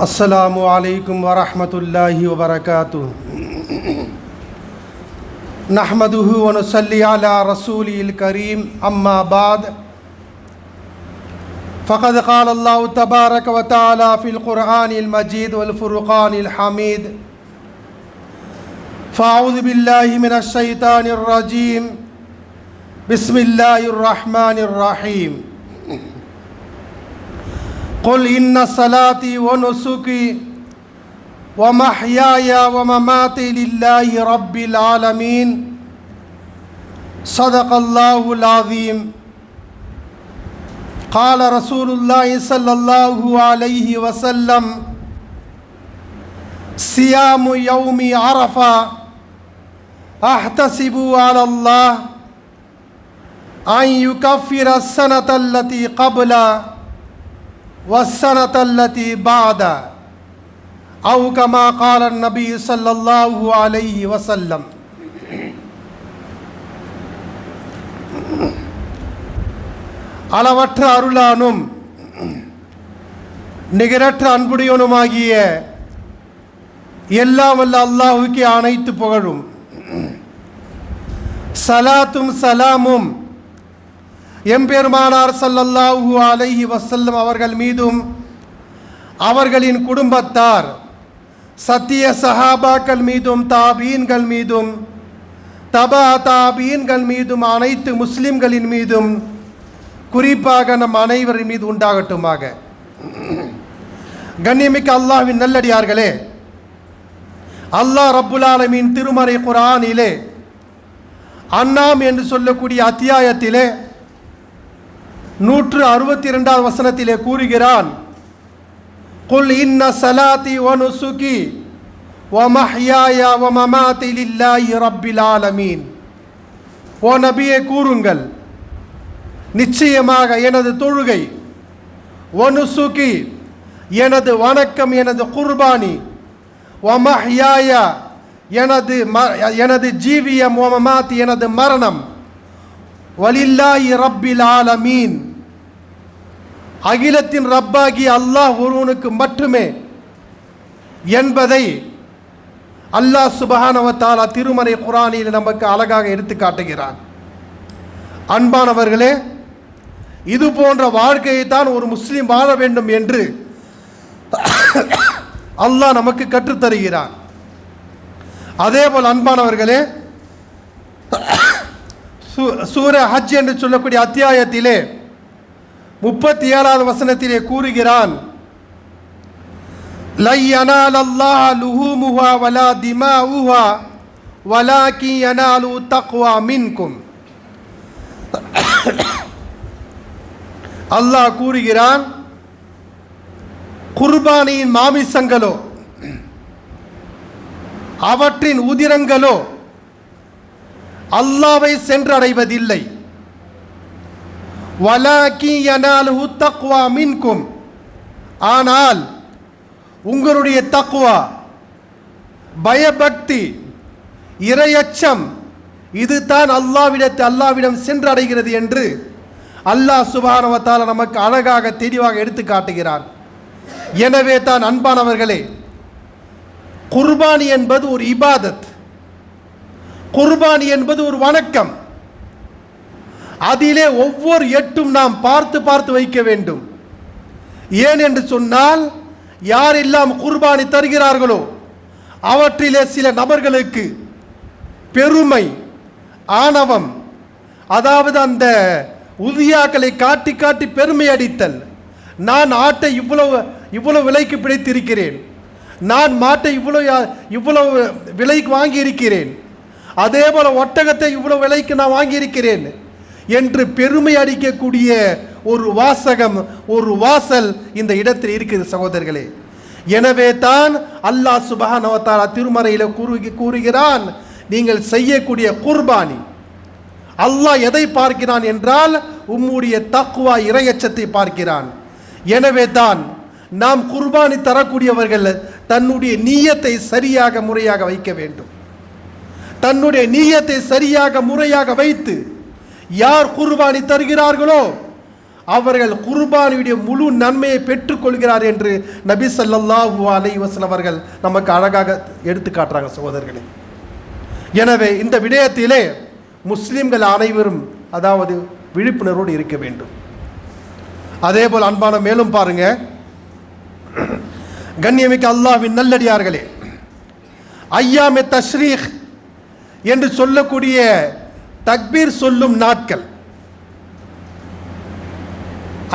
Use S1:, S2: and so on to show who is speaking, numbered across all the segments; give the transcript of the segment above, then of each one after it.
S1: السلام عليكم ورحمة الله وبركاته. نحمده ونصلي على رسوله الكريم. أما بعد فقد قال الله تبارك وتعالى في القرآن المجيد والفرقان الحميد فأعوذ بالله من الشيطان الرجيم. بسم الله الرحمن الرحيم. قل إن صلاتي ونسكي ومحياي ومماتي لله رب العالمين صدق الله العظيم. قال رسول الله صلى الله عليه وسلم صيام يوم عرفة أحتسب على الله أن يكفر السنة التي قبل والسنة التي بعد أو كما قال النبي صلى الله عليه وسلم அளவற்ற அருளானும் நிகரற்ற அன்புடையவனுமாகிய எல்லாம் வல்ல அல்லாஹுக்கு அனைத்து புகழும் சலாத்தும் சலாமும் எம்பெருமானார் சல்லல்லாஹூ அலைஹி வசல்லம் அவர்கள் மீதும் அவர்களின் குடும்பத்தார் சத்திய சஹாபாக்கள் மீதும் தாபீன்கள் மீதும் தபா தாபீன்கள் மீதும் அனைத்து முஸ்லிம்களின் மீதும் குறிப்பாக நம் அனைவரின் மீது உண்டாகட்டுமாக. கண்ணியமிக்க அல்லாஹ்வின் நல்லடியார்களே அல்லாஹ் ரப்புல் திருமறை குரானிலே அன்னாம் என்று சொல்லக்கூடிய அத்தியாயத்திலே நூற்று அறுபத்தி இரண்டாவது வசனத்திலே கூறுகிறான் குல் இன்ன சலாத்தி வனுசுகி நுசுகி வ லில்லாஹி ரப்பில் ஆலமீன். ஓ நபியே கூறுங்கள் நிச்சயமாக எனது தொழுகை ஒனுசுகி எனது வணக்கம் எனது குர்பானி ஒமஹ்யாயா எனது ம எனது ஜீவியம் ஒமமாத் எனது மரணம் வலில்லாஹி ரப்பில் ஆலமீன். அகிலத்தின் ரப்பாகி அல்லாஹ் ஒருவனுக்கு மட்டுமே என்பதை அல்லாஹ் சுபஹானவத்தாலா திருமறை குரானில் நமக்கு அழகாக எடுத்து காட்டுகிறான். அன்பானவர்களே இது போன்ற வாழ்க்கையை தான் ஒரு முஸ்லீம் வாழ வேண்டும் என்று அல்லாஹ் நமக்கு கற்றுத்தருகிறான் அதேபோல் அன்பானவர்களே சூர ஹஜ் என்று சொல்லக்கூடிய அத்தியாயத்திலே முப்பத்தி ஏழாவது வசனத்திலே கூறுகிறான். அல்லாஹ் வலா மின்கும். அல்லாஹ் கூறுகிறான் குர்பானியின் மாமிசங்களோ அவற்றின் உதிரங்களோ அல்லாவை சென்றடைவதில்லை. தக்வா மின்கும். ஆனால் உங்களுடைய தக்குவா பயபக்தி இரையச்சம் இதுதான் அல்லாவிடத்து அல்லாவிடம் சென்றடைகிறது என்று அல்லாஹ் சுபானவத்தால் நமக்கு அழகாக தெளிவாக எடுத்து காட்டுகிறார். எனவே தான் அன்பானவர்களே குர்பானி என்பது ஒரு இபாதத். குர்பானி என்பது ஒரு வணக்கம். அதிலே ஒவ்வொரு எட்டும் நாம் பார்த்து பார்த்து வைக்க வேண்டும். ஏன் என்று சொன்னால் யாரெல்லாம் குர்பானி தருகிறார்களோ அவற்றிலே சில நபர்களுக்கு பெருமை ஆணவம் அதாவது அந்த உதியாக்களை காட்டி காட்டி பெருமை அடித்தல். நான் ஆட்டை இவ்வளவு இவ்வளவு விலைக்கு பிடித்திருக்கிறேன். நான் மாட்டை இவ்வளோ இவ்வளவு விலைக்கு வாங்கியிருக்கிறேன். அதே போல் ஒட்டகத்தை இவ்வளோ விலைக்கு நான் வாங்கியிருக்கிறேன். என்று பெருமை அடிக்கக்கூடிய ஒரு வாசகம் ஒரு வாசல் இந்த இடத்தில் இருக்குது சகோதரர்களே. எனவே தான் அல்லாஹ் சுபஹானவத்தாலா திருமறையில் கூறு கூறுகிறான் நீங்கள் செய்யக்கூடிய குர்பானி. அல்லாஹ் எதை பார்க்கிறான் என்றால் உம்முடைய தக்குவா இரையச்சத்தை பார்க்கிறான். எனவே தான் நாம் குர்பானி தரக்கூடியவர்கள் தன்னுடைய நீயத்தை சரியாக முறையாக வைக்க வேண்டும். தன்னுடைய நீயத்தை சரியாக முறையாக வைத்து யார் குர்பானி தருகிறார்களோ அவர்கள் குர்பானியுடைய முழு நன்மையை பெற்றுக்கொள்கிறார் என்று நபி சல்லாஹூ அலைவசன் அவர்கள் நமக்கு அழகாக எடுத்து காட்டுறாங்க சகோதரர்களே. எனவே இந்த விடயத்திலே முஸ்லீம்கள் அனைவரும் அதாவது விழிப்புணர்வோடு இருக்க வேண்டும். அதே போல் அன்பான மேலும் பாருங்க. கண்ணியமிக்க அல்லாஹ்வின் நல்லடியார்களே ஐயாமே தஷ்ரீக் என்று சொல்லக்கூடிய தக்பீர் சொல்லும் நாட்கள்.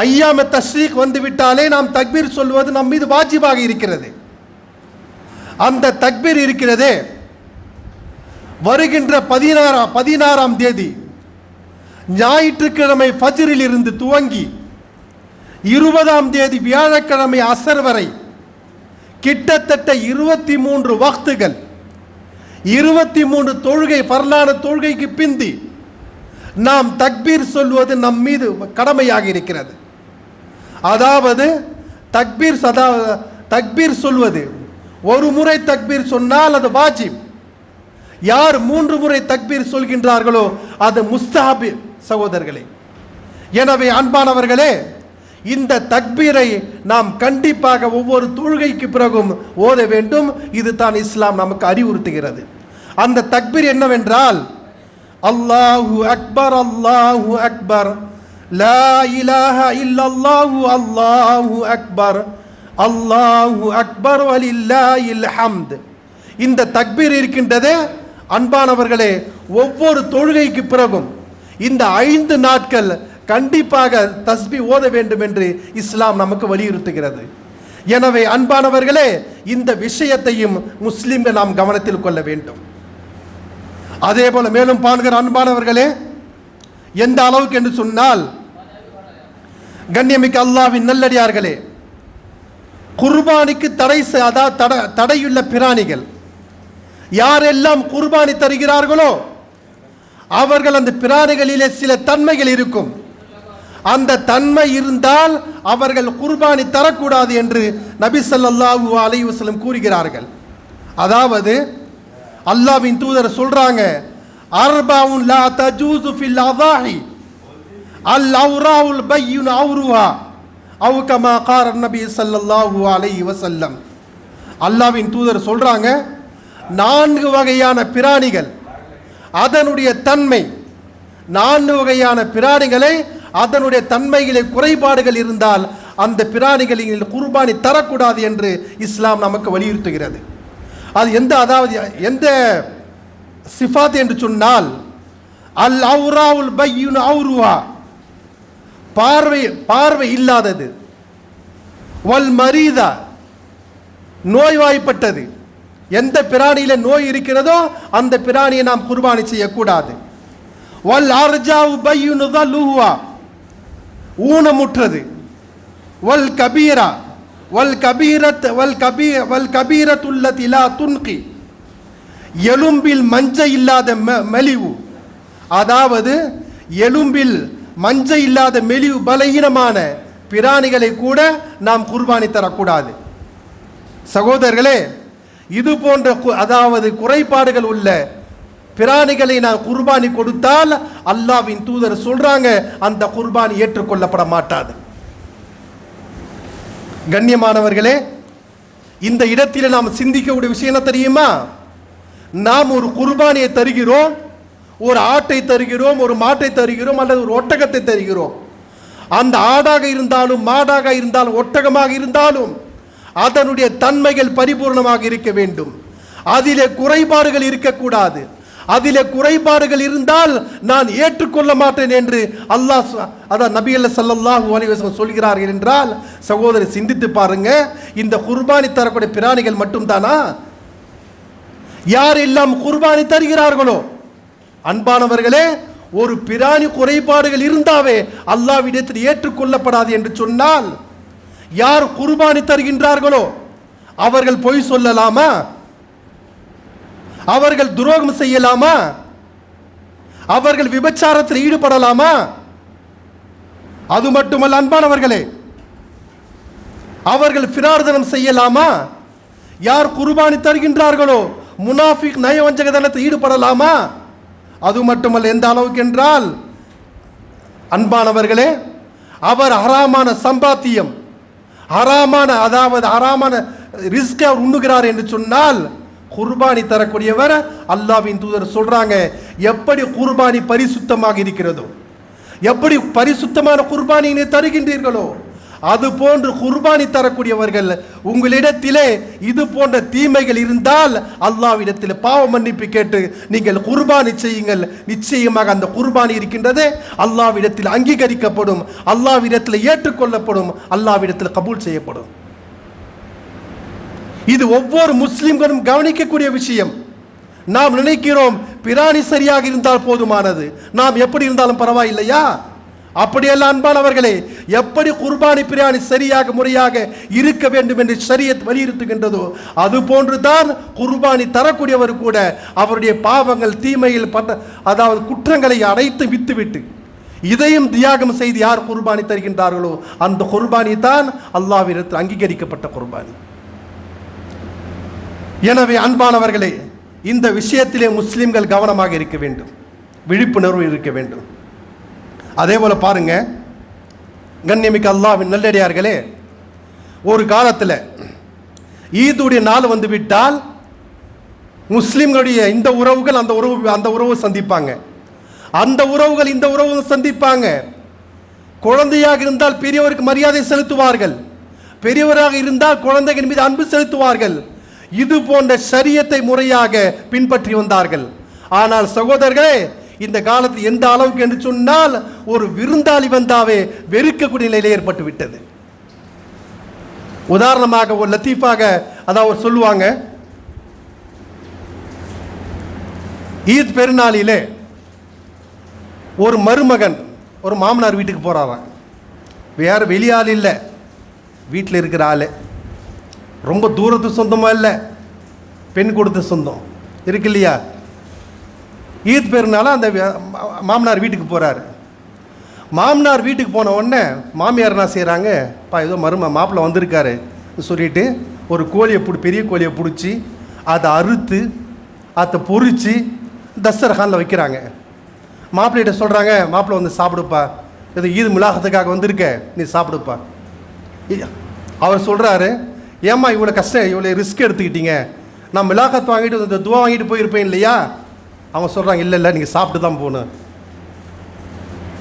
S1: ஐயாம தஷ்ரீக் வந்துவிட்டாலே நாம் தக்பீர் சொல்வது நம் மீது வாஜிபாக இருக்கிறது. அந்த தக்பீர் இருக்கிறதே வருகின்ற பதினாறாம் பதினாறாம் தேதி ஞாயிற்றுக்கிழமை ஃபஜ்ரில் இருந்து துவங்கி இருபதாம் தேதி வியாழக்கிழமை அசர் வரை கிட்டத்தட்ட இருபத்தி மூன்று வக்துகள் இருபத்தி மூன்று தொழுகை பரலான தொழுகைக்கு பிந்தி நாம் தக்பீர் சொல்வது நம் மீது கடமையாக இருக்கிறது. அதாவது தக்பீர் சதா தக்பீர் சொல்வது ஒரு முறை தக்பீர் சொன்னால் அது வாஜிப். யார் மூன்று முறை தக்பீர் சொல்கின்றார்களோ அது முஸ்தாபி சகோதரர்களே. எனவே அன்பானவர்களே இந்த தக்பீரை நாம் கண்டிப்பாக ஒவ்வொரு தொழுகைக்கு பிறகும் ஓத வேண்டும். இது தான் இஸ்லாம் நமக்கு அறிவுறுத்துகிறது. அந்த தக்பீர் என்னவென்றால் அல்லாஹு அக்பர் அல்லாஹு அக்பர். லா இலாஹ இல்லல்லாஹு அல்லாஹு அக்பர். அல்லாஹு அக்பர் வலில்லாஹில் ஹம்த். இந்த தக்பீர் இருக்கின்றதே அன்பானவர்களே ஒவ்வொரு தொழுகைக்கு பிறகும். இந்த ஐந்து நாட்கள் கண்டிப்பாக தஸ்பி ஓத வேண்டும் என்று இஸ்லாம் நமக்கு வலியுறுத்துகிறது. எனவே அன்பானவர்களே இந்த விஷயத்தையும் முஸ்லிம்கள் நாம் கவனத்தில் கொள்ள வேண்டும். அதே போல மேலும் பாருகிற அன்பானவர்களே எந்த அளவுக்கு என்று சொன்னால் கண்ணியமிக்க அல்லாவின் நல்லடியார்களே குர்பானிக்கு தடை செ- அதாவது தட தடையுள்ள பிராணிகள் யாரெல்லாம் குர்பானி தருகிறார்களோ அவர்கள் அந்த பிராணிகளிலே சில தன்மைகள் இருக்கும். அந்த தன்மை இருந்தால் அவர்கள் குர்பானி தரக்கூடாது என்று நபி சல்லாஹூ அலைவசலம் கூறுகிறார்கள். அதாவது அல்லாஹ்வின் தூதர் சொல்றாங்க அர்பாவுன் லா தஜூசு ஃபில் அதாஹி அல் அவுராவுல் பையுன் அவுருவா அவு கமா கார் நபி சல்லல்லாஹு அலைஹி வசல்லம் அல்லாஹ்வின் தூதர் சொல்றாங்க நான்கு வகையான பிராணிகள் அதனுடைய தன்மை நான்கு வகையான பிராணிகளை அதனுடைய தன்மைகளை குறைபாடுகள் இருந்தால் அந்த பிராணிகளில் குர்பானி தரக்கூடாது என்று இஸ்லாம் நமக்கு வலியுறுத்துகிறது. அது எந்த அதாவது எந்த சிஃபாத் என்று சொன்னால் அல் அவுராவுல் பையுன் அவுருவா. பார்வை பார்வை இல்லாதது. வல் மரீதா நோய்வாய்ப்பட்டது. எந்த பிராணியில் நோய் இருக்கிறதோ அந்த பிராணியை நாம் குர்பானி செய்யக்கூடாது. வல் அர்ஜாவு பையுனுதா லூஹுவா ஊனமுற்றது. வல் கபீரா வல் கபீரத் வல் கபீ வல் கபீரத்துல்லதி திலா துன்கி. எலும்பில் மஞ்சள் இல்லாத ம- மெலிவு. அதாவது எலும்பில் மஞ்சள் இல்லாத மெலிவு பலகீனமான பிராணிகளை கூட நாம் குர்பானி தரக்கூடாது. சகோதரர்களே இது போன்ற அதாவது குறைபாடுகள் உள்ள பிராணிகளை நான் குர்பானி கொடுத்தால் அல்லாவின் தூதர் சொல்றாங்க அந்த குர்பானி ஏற்றுக்கொள்ளப்பட மாட்டாது. கண்ணியமானவர்களே இந்த இடத்தில் நாம் சிந்திக்கக்கூடிய விஷயம் என்ன தெரியுமா? நாம் ஒரு குர்பானியை தருகிறோம் ஒரு ஆட்டை தருகிறோம் ஒரு மாட்டை தருகிறோம் அல்லது ஒரு ஒட்டகத்தை தருகிறோம். அந்த ஆடாக இருந்தாலும் மாடாக இருந்தாலும் ஒட்டகமாக இருந்தாலும் அதனுடைய தன்மைகள் பரிபூர்ணமாக இருக்க வேண்டும். அதிலே குறைபாடுகள் இருக்கக்கூடாது. அதிலே குறைபாடுகள் இருந்தால் நான் ஏற்றுக்கொள்ள மாட்டேன் என்று அல்லாஹ் அதான் நபி அல்ல சல்லாஹூ அலைஹி சொல்கிறார்கள் என்றால் சகோதரி சிந்தித்து பாருங்க இந்த குர்பானி தரக்கூடிய பிராணிகள் மட்டும்தானா? யார் எல்லாம் குர்பானி தருகிறார்களோ? அன்பானவர்களே ஒரு பிராணி குறைபாடுகள் இருந்தாவே அல்லாவிடத்தில் ஏற்றுக்கொள்ளப்படாது என்று சொன்னால் யார் குர்பானி தருகின்றார்களோ அவர்கள் பொய் சொல்லலாமா? அவர்கள் துரோகம் செய்யலாமா? அவர்கள் விபச்சாரத்தில் ஈடுபடலாமா? அது மட்டுமல்ல அன்பானவர்களே அவர்கள் பிரார்த்தனம் செய்யலாமா? யார் குர்பானி தருகின்றார்களோ முனாஃபிக் நயவஞ்சகதனத்தில் ஈடுபடலாமா? அது மட்டுமல்ல எந்த அளவுக்கு என்றால் அன்பானவர்களே அவர் அறாமான சம்பாத்தியம் அறாமான அதாவது அறாமான ரிஸ்க் அவர் உண்ணுகிறார் என்று சொன்னால் குர்பானி தரக்கூடியவர் அல்லாவின் தூதர். சொல்றாங்க எப்படி குர்பானி பரிசுத்தமாக இருக்கிறதோ எப்படி பரிசுத்தமான குர்பானியினை தருகின்றீர்களோ அது போன்று குர்பானி தரக்கூடியவர்கள் உங்களிடத்திலே இது போன்ற தீமைகள் இருந்தால் அல்லாவிடத்தில் பாவ மன்னிப்பு கேட்டு நீங்கள் குர்பானி செய்யுங்கள். நிச்சயமாக அந்த குர்பானி இருக்கின்றது அல்லாவிடத்தில் அங்கீகரிக்கப்படும் அல்லாவிடத்தில் ஏற்றுக்கொள்ளப்படும் அல்லாவிடத்தில் கபூல் செய்யப்படும். இது ஒவ்வொரு முஸ்லிம்களும் கவனிக்கக்கூடிய விஷயம். நாம் நினைக்கிறோம் பிராணி சரியாக இருந்தால் போதுமானது. நாம் எப்படி இருந்தாலும் பரவாயில்லையா? அப்படியெல்லாம் அன்பானவர்களே எப்படி குர்பானி பிரியாணி சரியாக முறையாக இருக்க வேண்டும் என்று சரியத் வலியுறுத்துகின்றதோ அது போன்றுதான் குர்பானி தரக்கூடியவர் கூட அவருடைய பாவங்கள் தீமையில் பட்ட அதாவது குற்றங்களை அனைத்து வித்துவிட்டு இதையும் தியாகம் செய்து யார் குர்பானி தருகின்றார்களோ அந்த குர்பானி தான் அல்லாவிடத்தில் அங்கீகரிக்கப்பட்ட குர்பானி. எனவே அன்பானவர்களே இந்த விஷயத்திலே முஸ்லீம்கள் கவனமாக இருக்க வேண்டும். விழிப்புணர்வு இருக்க வேண்டும். அதே போல் பாருங்க கண்ணியமிக்க அல்லாவின் நல்லடியார்களே ஒரு காலத்தில் ஈதுடைய நாள் வந்து விட்டால் முஸ்லீம்களுடைய இந்த உறவுகள் அந்த உறவு அந்த உறவு சந்திப்பாங்க. அந்த உறவுகள் இந்த உறவு சந்திப்பாங்க. குழந்தையாக இருந்தால் பெரியவருக்கு மரியாதை செலுத்துவார்கள். பெரியவராக இருந்தால் குழந்தைகள் மீது அன்பு செலுத்துவார்கள். இது போன்ற சரியத்தை முறையாக பின்பற்றி வந்தார்கள். ஆனால் சகோதரர்களே இந்த காலத்தில் எந்த அளவுக்கு என்று சொன்னால் ஒரு விருந்தாளி வந்தாவே வெறுக்கக்கூடிய நிலை ஏற்பட்டு விட்டது உதாரணமாக ஒரு லத்தீஃபாக அதாவது சொல்லுவாங்க ஈத் பெருநாளிலே ஒரு மருமகன் ஒரு மாமனார் வீட்டுக்கு போகிறாரான் வேற வெளியாள் இல்லை. வீட்டில் இருக்கிற ஆள். ரொம்ப தூரத்து சொந்தமாக இல்லை. பெண் கொடுத்த சொந்தம். இருக்கு இல்லையா? ஈத் பெருனால அந்த மா- மாமனார் வீட்டுக்கு போகிறாரு மாமனார் வீட்டுக்கு போன உடனே மாமியார் என்ன செய்கிறாங்க பா ஏதோ மரும மாப்பிள்ளை வந்திருக்காரு. சொல்லிட்டு ஒரு கோழியை பிடி பெரிய கோழியை பிடிச்சி அதை அறுத்து அதை பொறிச்சு தஸ்தரகானில் வைக்கிறாங்க. மாப்பிள்ளைகிட்ட சொல்கிறாங்க மாப்பிள்ளை வந்து சாப்பிடுப்பா. இது ஈது மிளாகத்துக்காக வந்திருக்க. நீ சாப்பிடுப்பா. அவர் சொல்கிறாரு ஏம்மா இவ்வளோ கஷ்டம் இவ்வளோ ரிஸ்க் எடுத்துக்கிட்டீங்க? நான் மிளாகத் வாங்கிட்டு இந்த துவா வாங்கிட்டு போயிருப்பேன் இல்லையா? அவங்க சொல்கிறாங்க இல்லை இல்லை நீங்கள் சாப்பிட்டு தான் போகணும்.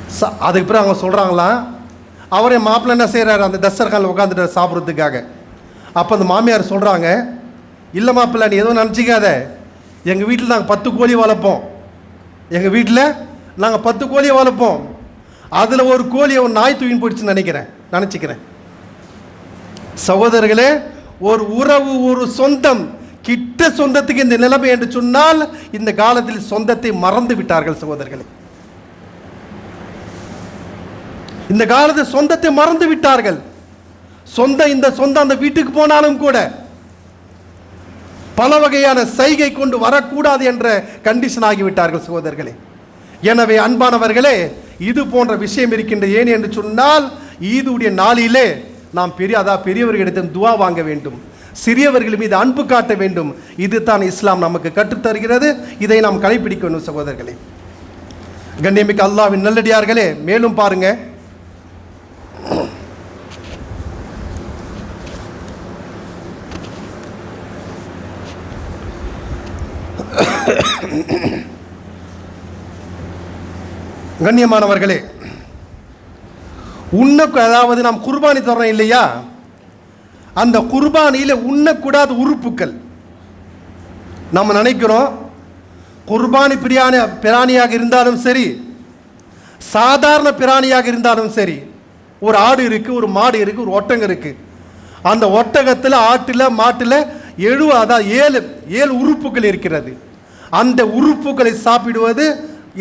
S1: சா அதுக்கு பிறகு அவங்க சொல்கிறாங்களாம் அவரே மாப்பிள்ளை என்ன செய்கிறாரு அந்த தஸ்தர்கானில் உட்காந்துட்டு சாப்பிட்றதுக்காக. அப்போ அந்த மாமியார் சொல்கிறாங்க இல்லை மாப்பிள்ளை நீ எதுவும் நினச்சிக்காத. எங்கள் வீட்டில் நாங்கள் பத்து கோழி வளர்ப்போம். எங்கள் வீட்டில் நாங்கள் பத்து கோழியை வளர்ப்போம். அதில் ஒரு கோழியை ஒரு நாய் தூக்கின்னு போயிடுச்சுன்னு நினைக்கிறேன் நினச்சிக்கிறேன். சகோதரர்களே ஒரு உறவு ஒரு சொந்தம் கிட்ட சொந்தத்துக்கு இந்த நிலைமை என்று சொன்னால் இந்த காலத்தில் சொந்தத்தை மறந்து விட்டார்கள் சகோதரர்களே. இந்த காலத்தில் சொந்தத்தை மறந்து விட்டார்கள். சொந்த இந்த சொந்தம் அந்த வீட்டுக்கு போனாலும் கூட பல வகையான சைகை கொண்டு வரக்கூடாது என்ற கண்டிஷன் ஆகிவிட்டார்கள் சகோதரர்களே. எனவே அன்பானவர்களே இது போன்ற விஷயம் இருக்கின்ற ஏன் என்று சொன்னால் ஈதுடைய நாளிலே நாம் பெரிய அதா பெரியவர்களிடம் துவா வாங்க வேண்டும். சிறியவர்கள் மீது அன்பு காட்ட வேண்டும். இது தான் இஸ்லாம் நமக்கு கற்றுத்தருகிறது. இதை நாம் கடைபிடிக்கணும் சகோதரர்களே. கண்ணியமிக்க அல்லாவின் நல்லடியார்களே மேலும் பாருங்க. கண்ணியமானவர்களே உண்ணக்கு அதாவது நாம் குர்பானி தர்றோம் இல்லையா? அந்த குர்பானியில் உண்ணக்கூடாத உறுப்புக்கள். நம்ம நினைக்கிறோம் குர்பானி பிரியாணி பிராணியாக இருந்தாலும் சரி சாதாரண பிராணியாக இருந்தாலும் சரி ஒரு ஆடு இருக்குது ஒரு மாடு இருக்குது ஒரு ஒட்டகம் இருக்குது அந்த ஒட்டகத்தில் ஆட்டில் மாட்டில் எழு அதாவது ஏழு ஏழு உறுப்புகள் இருக்கிறது. அந்த உறுப்புகளை சாப்பிடுவது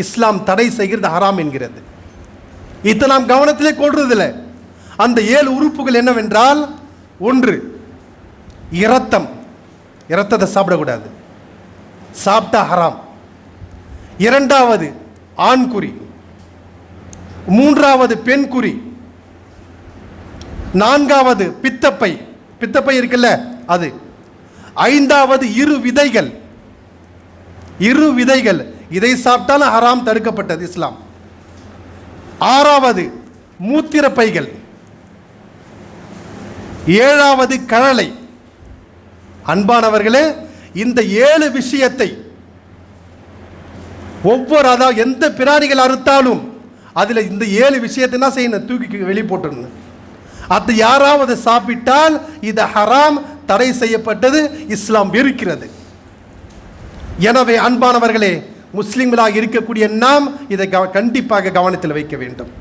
S1: இஸ்லாம் தடை செய்கிறது ஹராம் என்கிறது. இதை நாம் கவனத்திலே கொள்றதில்லை. அந்த ஏழு உறுப்புகள் என்னவென்றால் ஒன்று இரத்தம். இரத்தத்தை சாப்பிடக்கூடாது சாப்பிட்டா ஹராம். இரண்டாவது ஆண்குறி. மூன்றாவது பெண் குறி நான்காவது பித்தப்பை. பித்தப்பை இருக்குல்ல அது. ஐந்தாவது இரு விதைகள். இரு விதைகள். இதை சாப்பிட்டாலும் ஹராம் தடுக்கப்பட்டது இஸ்லாம். ஆறாவது மூத்திர பைகள் ஏழாவது கழலை. அன்பானவர்களே இந்த ஏழு விஷயத்தை ஒவ்வொரு அதாவது எந்த பிராணிகள் அறுத்தாலும் அதில் இந்த ஏழு விஷயத்தை என்ன செய்யணும்? தூக்கி வெளியே போட்டுடணும். அது யாராவது சாப்பிட்டால் இது ஹராம் தடை செய்யப்பட்டது இஸ்லாம் இருக்கிறது எனவே அன்பானவர்களே முஸ்லீம்களாக இருக்கக்கூடிய நாம் இதை கவ கண்டிப்பாக கவனத்தில் வைக்க வேண்டும்.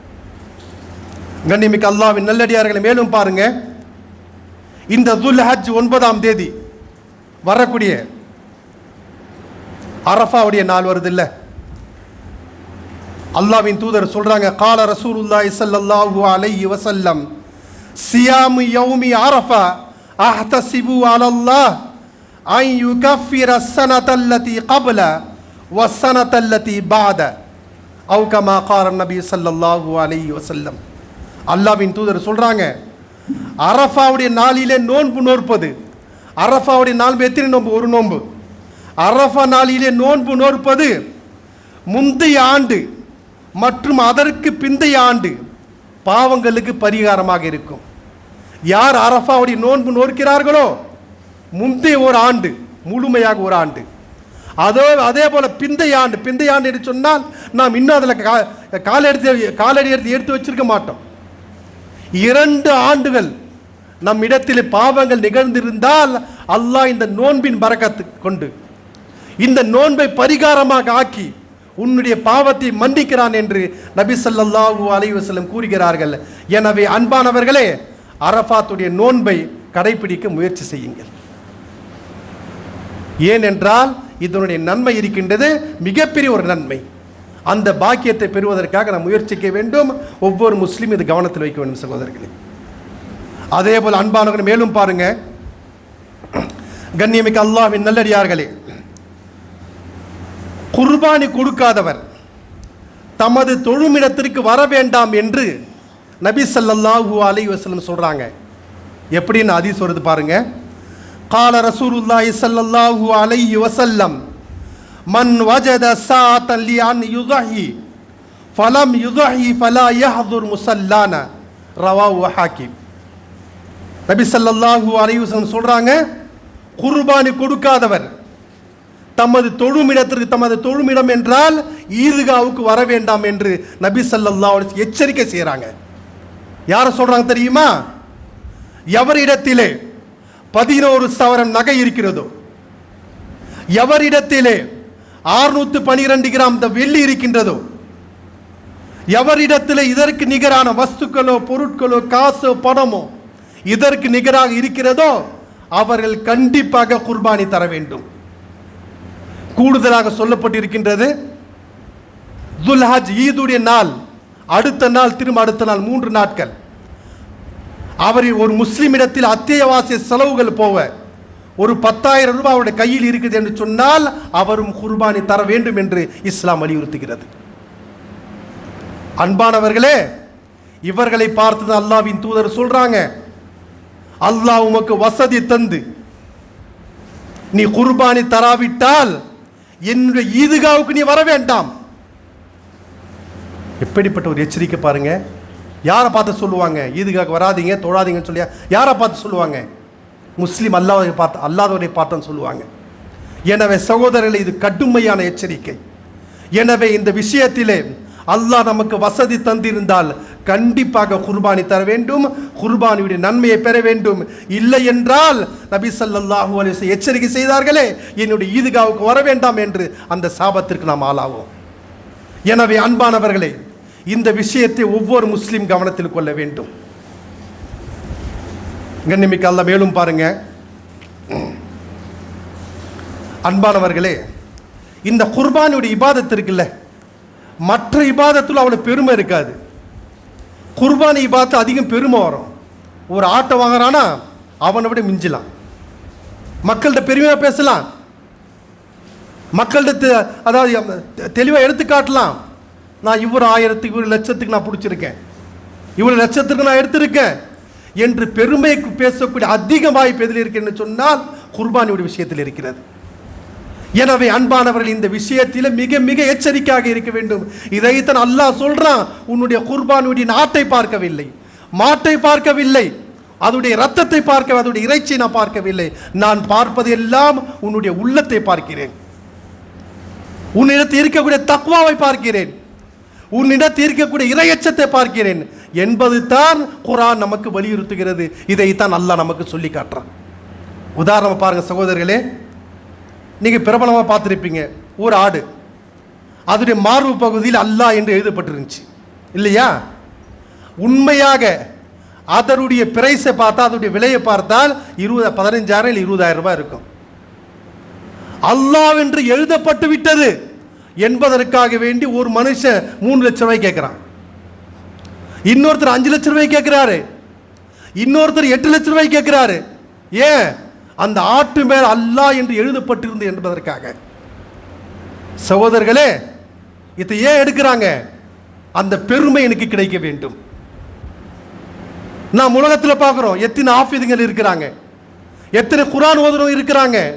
S1: கண்ணிமிக்கு அல்லாவின் நல்லடியார்களை மேலும் பாருங்க. இந்த துல் ஹஜ் ஒன்பதாம் தேதி வரக்கூடிய அரஃபாவுடைய நாள் வருது இல்லை அல்லாவின் தூதர் சொல்கிறாங்க கால ரசூலுல்லாய் சல்லல்லாஹு அலைஹி வசல்லம் சியாமு யௌமி அரஃபா அஹ்தசிபு அலல்லாஹ் ஐ யுகஃபிர சனதல்லதி கபல வசனத்தல்லத்தி பாத. அவுகமா காரன் நபி சல்லாஹூ அலி வசல்லம் அல்லாவின் தூதர் சொல்கிறாங்க அரஃபாவுடைய நாளிலே நோன்பு நோற்பது. அரஃபாவுடைய நாள் எத்தனை நோன்பு? ஒரு நோன்பு. அரஃபா நாளிலே நோன்பு நோற்பது முந்தைய ஆண்டு மற்றும் அதற்கு பிந்தைய ஆண்டு பாவங்களுக்கு பரிகாரமாக இருக்கும். யார் அரஃபாவுடைய நோன்பு நோக்கிறார்களோ முந்தைய ஒரு ஆண்டு முழுமையாக ஒரு ஆண்டு. அதோ அதே போல் பிந்தைய ஆண்டு பிந்தைய ஆண்டு என்று சொன்னால் நாம் இன்னும் அதில் கா கால எடுத்து காலடி எடுத்து எடுத்து வச்சிருக்க மாட்டோம். இரண்டு ஆண்டுகள் நம் இடத்தில் பாவங்கள் நிகழ்ந்திருந்தால் அல்லாஹ் இந்த நோன்பின் பறக்கத்து கொண்டு இந்த நோன்பை பரிகாரமாக ஆக்கி உன்னுடைய பாவத்தை மன்னிக்கிறான் என்று நபி சல்லாஹூ அலைஹி கூறுகிறார்கள். எனவே அன்பானவர்களே அரஃபாத்துடைய நோன்பை கடைபிடிக்க முயற்சி செய்யுங்கள். ஏனென்றால் இதனுடைய நன்மை இருக்கின்றது மிகப்பெரிய ஒரு நன்மை. அந்த பாக்கியத்தை பெறுவதற்காக நாம் முயற்சிக்க வேண்டும். ஒவ்வொரு முஸ்லீம் இது கவனத்தில் வைக்க வேண்டும் சகோதரர்களே. அதே போல் அன்பானவர்கள் மேலும் பாருங்க. கண்ணியமிக்க அல்லாவின் நல்லடியார்களே. குர்பானி கொடுக்காதவர் தமது தொழுமிடத்திற்கு வர வேண்டாம் என்று நபி ஸல்லல்லாஹு அலி வசலம் சொல்கிறாங்க எப்படின்னு ஹதீஸ் வருது பாருங்கள் قال رسول الله صلى الله عليه وسلم من وجد ساعة لأن يضحي فلم يضحي فلا يحضر مصلانا رواه حاكم நபி ஸல்லல்லாஹு அலைஹி வஸல்லம் சொல்றாங்க குர்பானி கொடுக்காதவர் தமது தொழுமிடத்திற்கு தமது தொழுமிடம் என்றால் ஈதுகாவுக்கு வர வேண்டாம் என்று நபி ஸல்லல்லாஹு அலைஹி வஸல்லம் எச்சரிக்கை செய்கிறாங்க யாரை சொல்றாங்க தெரியுமா எவரிடத்திலே பதினோரு சவரன் நகை இருக்கிறதோ? எவரிடத்திலே ஆறுநூத்து பனிரெண்டு கிராம் இந்த வெள்ளி இருக்கின்றதோ? எவரிடத்திலே இதற்கு நிகரான வஸ்துக்களோ பொருட்களோ காசோ பணமோ இதற்கு நிகராக இருக்கிறதோ அவர்கள் கண்டிப்பாக குர்பானி தர வேண்டும். கூடுதலாக சொல்லப்பட்டிருக்கின்றது துல்ஹாஜ் ஈதுடைய நாள் அடுத்த நாள் திரும்ப அடுத்த நாள் மூன்று நாட்கள். அவர் ஒரு முஸ்லிமிடத்தில் அத்தியாவசிய செலவுகள் போவ. ஒரு பத்தாயிரம் ரூபாய் அவருடைய கையில் இருக்குது என்று சொன்னால் அவரும் குர்பானி தர வேண்டும் என்று இஸ்லாம் வலியுறுத்துகிறது. அன்பானவர்களே இவர்களை பார்த்து அல்லாவின் தூதர் சொல்றாங்க. அல்லாஹ் உமக்கு வசதி தந்து. நீ குர்பானி தராவிட்டால் என்னுடைய ஈதுகாவுக்கு நீ வர வேண்டாம். எப்படிப்பட்ட ஒரு எச்சரிக்கை பாருங்க. யாரை பார்த்து சொல்லுவாங்க? இதுக்காக வராதீங்க தொழாதீங்கன்னு சொல்லி யாரை பார்த்து சொல்லுவாங்க? முஸ்லீம் அல்லாதவரை பார்த்து அல்லாதவரை பார்த்துன்னு சொல்லுவாங்க. எனவே சகோதரர்கள் இது கடுமையான எச்சரிக்கை. எனவே இந்த விஷயத்திலே அல்லாஹ் நமக்கு வசதி தந்திருந்தால் கண்டிப்பாக குர்பானி தர வேண்டும் குர்பானியுடைய நன்மையை பெற வேண்டும். இல்லை என்றால் நபி சல்லாஹூ அலைஹி எச்சரிக்கை செய்தார்களே என்னுடைய ஈதுகாவுக்கு வர வேண்டாம் என்று அந்த சாபத்திற்கு நாம் ஆளாவோம். எனவே அன்பானவர்களே இந்த விஷயத்தை ஒவ்வொரு முஸ்லீம் கவனத்தில் கொள்ள வேண்டும். கண்ணிமிக்க அல்ல மேலும் பாருங்க. அன்பானவர்களே இந்த குர்பானுடைய இபாதத்து இருக்குல்ல? மற்ற இபாதத்தில் அவ்வளோ பெருமை இருக்காது. குர்பானி இபாதத்து அதிகம் பெருமை வரும். ஒரு ஆட்டை வாங்குறானா அவனை விட மிஞ்சலாம். மக்கள்கிட்ட பெருமையாக பேசலாம். மக்கள்கிட்ட தெ- அதாவது தெளிவாக எடுத்து காட்டலாம். நான் இவர் ஆயிரத்துக்கு இவர் லட்சத்துக்கு நான் பிடிச்சிருக்கேன். இவ்வளோ லட்சத்துக்கு நான் எடுத்திருக்கேன். என்று பெருமைக்கு பேசக்கூடிய அதிக வாய்ப்பு எதில் இருக்குன்னு சொன்னால் குர்பானியுடைய விஷயத்தில் இருக்கிறது. எனவே அன்பானவர்கள் இந்த விஷயத்தில் மிக மிக எச்சரிக்கையாக இருக்க வேண்டும். இதைத்தான் அல்லாஹ் சொல்றான். உன்னுடைய குர்பானுடைய நாட்டை பார்க்கவில்லை. மாட்டை பார்க்கவில்லை. அதனுடைய ரத்தத்தை பார்க்க அதனுடைய இறைச்சியை நான் பார்க்கவில்லை. நான் பார்ப்பது எல்லாம் உன்னுடைய உள்ளத்தை பார்க்கிறேன். உன்னிடத்தில் இருக்கக்கூடிய தக்குவாவை பார்க்கிறேன். உன்னிடத்தில் இருக்கக்கூடிய இரையச்சத்தை பார்க்கிறேன். என்பது தான் குரான் நமக்கு வலியுறுத்துகிறது. இதைத்தான் அல்லாஹ் நமக்கு சொல்லி காட்டுறான். உதாரணமாக பாருங்கள் சகோதரர்களே நீங்கள் பிரபலமாக பார்த்துருப்பீங்க. ஒரு ஆடு. அதனுடைய மார்பு பகுதியில் அல்லாஹ் என்று எழுதப்பட்டிருந்துச்சு. இல்லையா? உண்மையாக அதனுடைய பிரைஸை பார்த்தா அதனுடைய விலையை பார்த்தால் இருபது பதினஞ்சாயிரம் இல்லை இருபதாயிரம் ரூபாய் இருக்கும். அல்லாஹ் என்று எழுதப்பட்டு விட்டது. என்பதற்காக வேண்டி ஒரு மனுஷன் மூணு லட்ச ரூபாய் கேட்குறான். இன்னொருத்தர் அஞ்சு லட்ச ரூபாய் கேட்குறாரு. இன்னொருத்தர் எட்டு லட்சம் ரூபாய் கேட்குறாரு. ஏன்? அந்த ஆட்டு மேல் அல்லா என்று எழுதப்பட்டிருந்து என்பதற்காக. சகோதரர்களே இதை ஏன் எடுக்கிறாங்க? அந்த பெருமை எனக்கு கிடைக்க வேண்டும். நாம் உலகத்தில் பார்க்குறோம் எத்தனை ஆஃபீதுகள் இருக்கிறாங்க. எத்தனை குரான் ஓதுறவங்க இருக்கிறாங்க.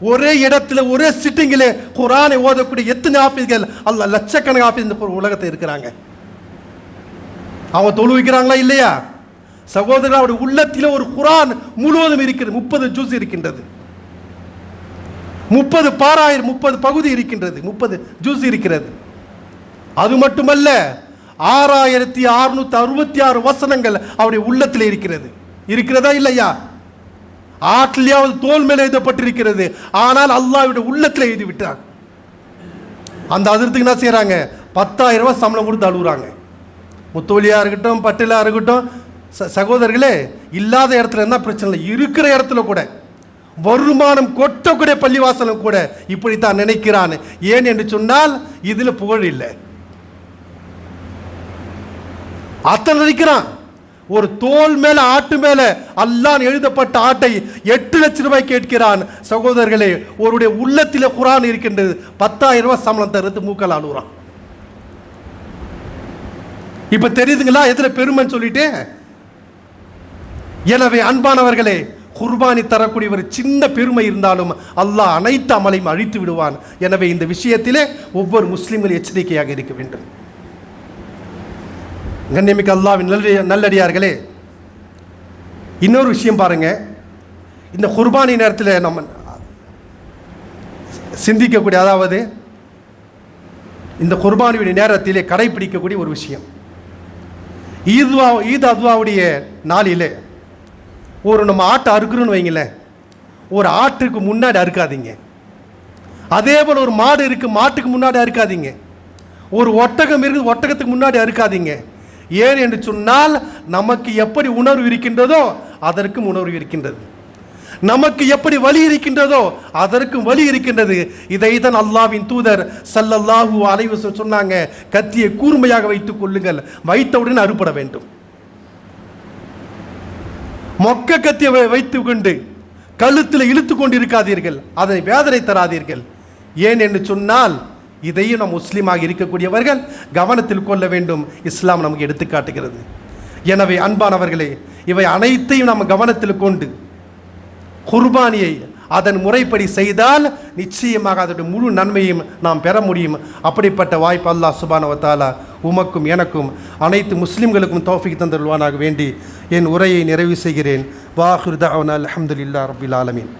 S1: ஒரே இடத்துல ஒரே சிட்டிங்கில் குரானை ஓதக்கூடிய எத்தனை ஆஃபீஸ்கள்? அல்ல லட்சக்கணக்கான ஆஃபீஸ் இந்த உலகத்தை இருக்கிறாங்க. அவங்க தொழுவிக்கிறாங்களா இல்லையா? சகோதரர் அவருடைய உள்ளத்தில் ஒரு குரான் முழுவதும் இருக்கிறது. முப்பது ஜூஸ் இருக்கின்றது. முப்பது பாராயிரம் முப்பது பகுதி இருக்கின்றது. முப்பது ஜூஸ் இருக்கிறது. அது மட்டுமல்ல ஆறாயிரத்தி அறுநூத்தி அறுபத்தி ஆறு வசனங்கள் அவருடைய உள்ளத்தில் இருக்கிறது. இருக்கிறதா இல்லையா? ஆற்றிலேயாவது தோல் மேலே எழுதப்பட்டிருக்கிறது. ஆனால் அல்லாஹ்வுடைய உள்ளத்தில் எழுதி விட்டார் அந்த அதிர்த்துக்கு என்ன செய்கிறாங்க பத்தாயிரம் ரூபாய் சம்பளம் கொடுத்து அழுகுறாங்க. முத்தோலியாக இருக்கட்டும் பட்டிலாக இருக்கட்டும் ச சகோதரர்களே இல்லாத இடத்துல என்ன பிரச்சனை இல்லை. இருக்கிற இடத்துல கூட வருமானம் கொட்டக்கூடிய பள்ளிவாசலும் கூட இப்படித்தான் நினைக்கிறான். ஏன் என்று சொன்னால் இதில் புகழ் இல்லை. அத்தனை நினைக்கிறான் ஒரு தோல் மேல ஆட்டு மேல அல்லான் எழுதப்பட்ட ஆட்டை எட்டு லட்சம் ரூபாய் கேட்கிறான். சகோதரர்களே ஒருடைய உள்ளத்தில் குரான் இருக்கின்றது. பத்தாயிரம் ரூபாய் சம்பளம் தருது மூக்கல் அழுகுறான் இப்ப தெரியுதுங்களா? எதுல பெருமைன்னு சொல்லிட்டு? எனவே அன்பானவர்களே குர்பானி தரக்கூடிய ஒரு சின்ன பெருமை இருந்தாலும் அல்லாஹ் அனைத்து அமலையும் அழித்து விடுவான். எனவே இந்த விஷயத்திலே ஒவ்வொரு முஸ்லீம்கள் எச்சரிக்கையாக இருக்க வேண்டும். கண்ணியமிக்க அல்லாவின் நல்ல நல்லடியார்களே இன்னொரு விஷயம் பாருங்கள் இந்த குர்பானி நேரத்தில் நம்ம சிந்திக்கக்கூடிய அதாவது இந்த குர்பானியுடைய நேரத்திலே கடைபிடிக்கக்கூடிய ஒரு விஷயம். ஈத்வா ஈத் அத்வாவுடைய நாளிலே ஒரு நம்ம ஆட்டை அறுக்கிறோன்னு வைங்களேன். ஒரு ஆட்டுக்கு முன்னாடி அறுக்காதீங்க. அதே போல் ஒரு மாடு இருக்குது மாட்டுக்கு முன்னாடி அறுக்காதீங்க. ஒரு ஒட்டகம் இருக்குது ஒட்டகத்துக்கு முன்னாடி அறுக்காதீங்க. ஏன் என்று சொன்னால் நமக்கு எப்படி உணர்வு இருக்கின்றதோ அதற்கும் உணர்வு இருக்கின்றது. நமக்கு எப்படி வலி இருக்கின்றதோ அதற்கும் வலி இருக்கின்றது. இதை தான் அல்லாவின் தூதர் சல்லல்லாஹு அலைவு சொன்னாங்க கத்தியை கூர்மையாக வைத்துக் கொள்ளுங்கள் வைத்தவுடன் அறுபட வேண்டும். மொக்க கத்தியை வைத்து கொண்டு கழுத்தில் இழுத்து கொண்டிருக்காதீர்கள் அதை வேதனை தராதீர்கள். ஏன் என்று சொன்னால் இதையும் நம் முஸ்லீமாக இருக்கக்கூடியவர்கள் கவனத்தில் கொள்ள வேண்டும். இஸ்லாம் நமக்கு எடுத்துக்காட்டுகிறது எனவே அன்பானவர்களே இவை அனைத்தையும் நாம் கவனத்தில் கொண்டு குர்பானியை அதன் முறைப்படி செய்தால் நிச்சயமாக அதனுடைய முழு நன்மையும் நாம் பெற முடியும். அப்படிப்பட்ட வாய்ப்பு அல்லாஹ் சுபானவத்தாலா உமக்கும் எனக்கும் அனைத்து முஸ்லீம்களுக்கும் தோஃபிக் தந்தருள்வானாக வேண்டி என் உரையை நிறைவு செய்கிறேன். வாஹுர்தா அவனால் அஹமதுல்லா ரப்பில் ஆலமீன்.